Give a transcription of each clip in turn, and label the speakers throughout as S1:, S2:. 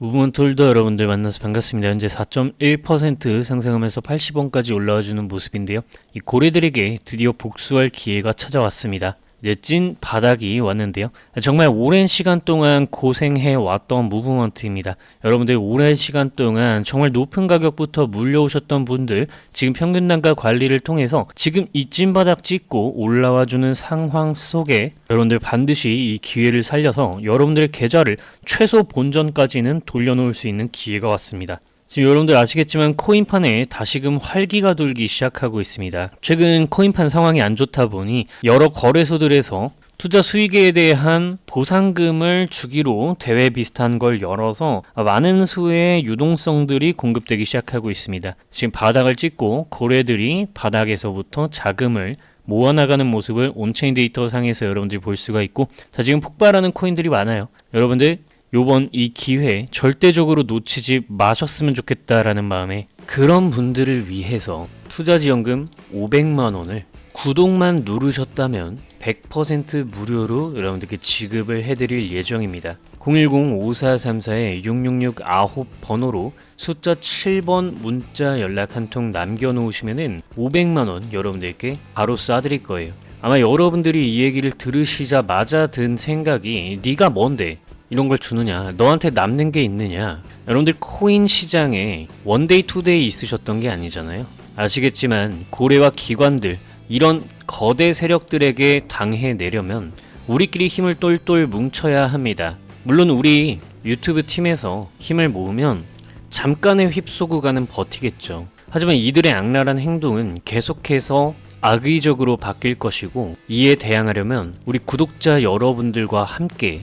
S1: 무브먼트 홀더 여러분들 만나서 반갑습니다. 현재 4.1% 상승하면서 80원까지 올라와주는 모습인데요. 이 고래들에게 드디어 복수할 기회가 찾아왔습니다. 이제 찐 바닥이 왔는데요. 정말 오랜 시간 동안 고생해 왔던 무브먼트입니다. 여러분들 오랜 시간 동안 정말 높은 가격부터 물려오셨던 분들 지금 평균 단가 관리를 통해서 지금 이 찐 바닥 찍고 올라와 주는 상황 속에 여러분들 반드시 이 기회를 살려서 여러분들의 계좌를 최소 본전까지는 돌려놓을 수 있는 기회가 왔습니다. 지금 여러분들 아시겠지만 코인판에 다시금 활기가 돌기 시작하고 있습니다. 최근 코인판 상황이 안 좋다 보니 여러 거래소들에서 투자 수익에 대한 보상금을 주기로 대회 비슷한 걸 열어서 많은 수의 유동성들이 공급되기 시작하고 있습니다. 지금 바닥을 찍고 고래들이 바닥에서부터 자금을 모아나가는 모습을 온체인 데이터 상에서 여러분들이 볼 수가 있고 자 지금 폭발하는 코인들이 많아요. 여러분들 요번 이 기회 절대적으로 놓치지 마셨으면 좋겠다라는 마음에 그런 분들을 위해서 투자지원금 500만 원을 구독만 누르셨다면 100% 무료로 여러분들께 지급을 해드릴 예정입니다. 010-5434에 6669번호로 숫자 7번 문자 연락 한 통 남겨놓으시면은 500만원 여러분들께 바로 쏴드릴 거예요. 아마 여러분들이 이 얘기를 들으시자마자 든 생각이 네가 뭔데 이런 걸 주느냐 너한테 남는 게 있느냐. 여러분들 코인 시장에 원데이 투데이 있으셨던 게 아니잖아요. 아시겠지만 고래와 기관들 이런 거대 세력들에게 당해내려면 우리끼리 힘을 똘똘 뭉쳐야 합니다. 물론 우리 유튜브 팀에서 힘을 모으면 잠깐의 휩쏘구가는 버티겠죠. 하지만 이들의 악랄한 행동은 계속해서 악의적으로 바뀔 것이고 이에 대항하려면 우리 구독자 여러분들과 함께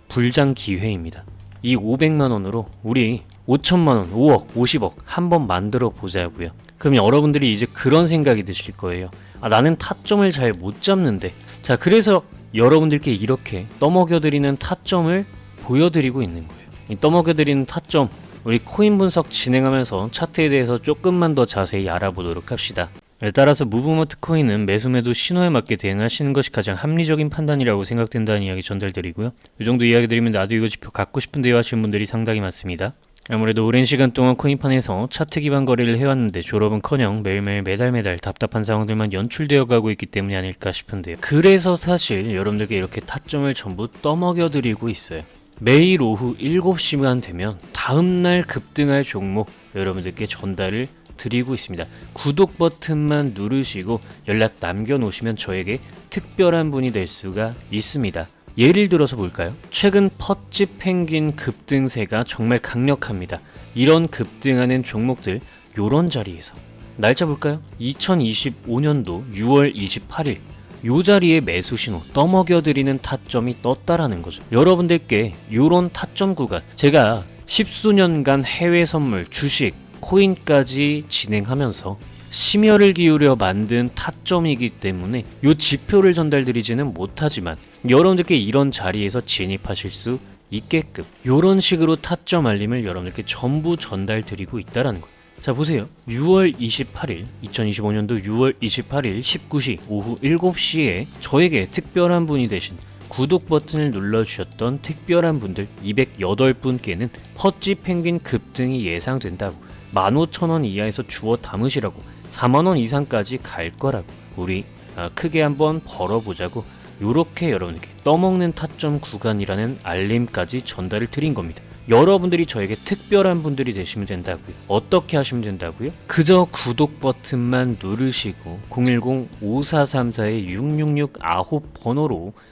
S1: 불장 기회입니다. 이 500만 원으로 우리 5천만 원, 5억, 50억 한번 만들어 보자고요. 그럼 여러분들이 이제 그런 생각이 드실 거예요. 아, 나는 타점을 잘 못 잡는데. 자, 그래서 여러분들께 이렇게 떠먹여 드리는 타점을 보여드리고 있는 거예요. 이 떠먹여 드리는 타점 우리 코인 분석 진행하면서 차트에 대해서 조금만 더 자세히 알아보도록 합시다. 네, 따라서 무브먼트 코인은 매수 매도 신호에 맞게 대응하시는 것이 가장 합리적인 판단이라고 생각된다는 이야기 전달드리고요. 이 정도 이야기 드리면 나도 이거 지표 갖고 싶은데요 하시는 분들이 상당히 많습니다. 아무래도 오랜 시간 동안 코인판에서 차트 기반 거래를 해왔는데 졸업은커녕 매일매일 매달 매달 답답한 상황들만 연출되어 가고 있기 때문이 아닐까 싶은데요. 그래서 사실 여러분들께 이렇게 타점을 전부 떠먹여 드리고 있어요. 매일 오후 7시간 되면 다음날 급등할 종목 여러분들께 전달을 드리고 있습니다. 구독 버튼만 누르시고 연락 남겨놓으시면 저에게 특별한 분이 될 수가 있습니다. 예를 들어서 볼까요? 최근 퍼치 펭귄 급등세가 정말 강력합니다. 이런 급등하는 종목들 요런 자리에서 날짜 볼까요? 2025년도 6월 28일 요 자리에 매수 신호 떠먹여드리는 타점이 떴다라는 거죠. 여러분들께 요런 타점 구간 제가 십수년간 해외 선물, 주식, 코인까지 진행하면서 심혈을 기울여 만든 타점이기 때문에 요 지표를 전달드리지는 못하지만 여러분들께 이런 자리에서 진입하실 수 있게끔 요런 식으로 타점 알림을 여러분들께 전부 전달드리고 있다라는 거예요. 자 보세요. 6월 28일 2025년도 6월 28일 19시 오후 7시에 저에게 특별한 분이 되신 구독 버튼을 눌러주셨던 특별한 분들 208분께는 퍼지 펭귄 급등이 예상된다고 15,000원 이하에서 주워 담으시라고 4만원 이상까지 갈 거라고 우리 아, 크게 한번 벌어보자고 요렇게 여러분에게 떠먹는 타점 구간이라는 알림까지 전달을 드린 겁니다. 여러분들이 저에게 특별한 분들이 되시면 된다고요. 어떻게 하시면 된다고요? 그저 구독 버튼만 누르시고 010-5434-6669 번호로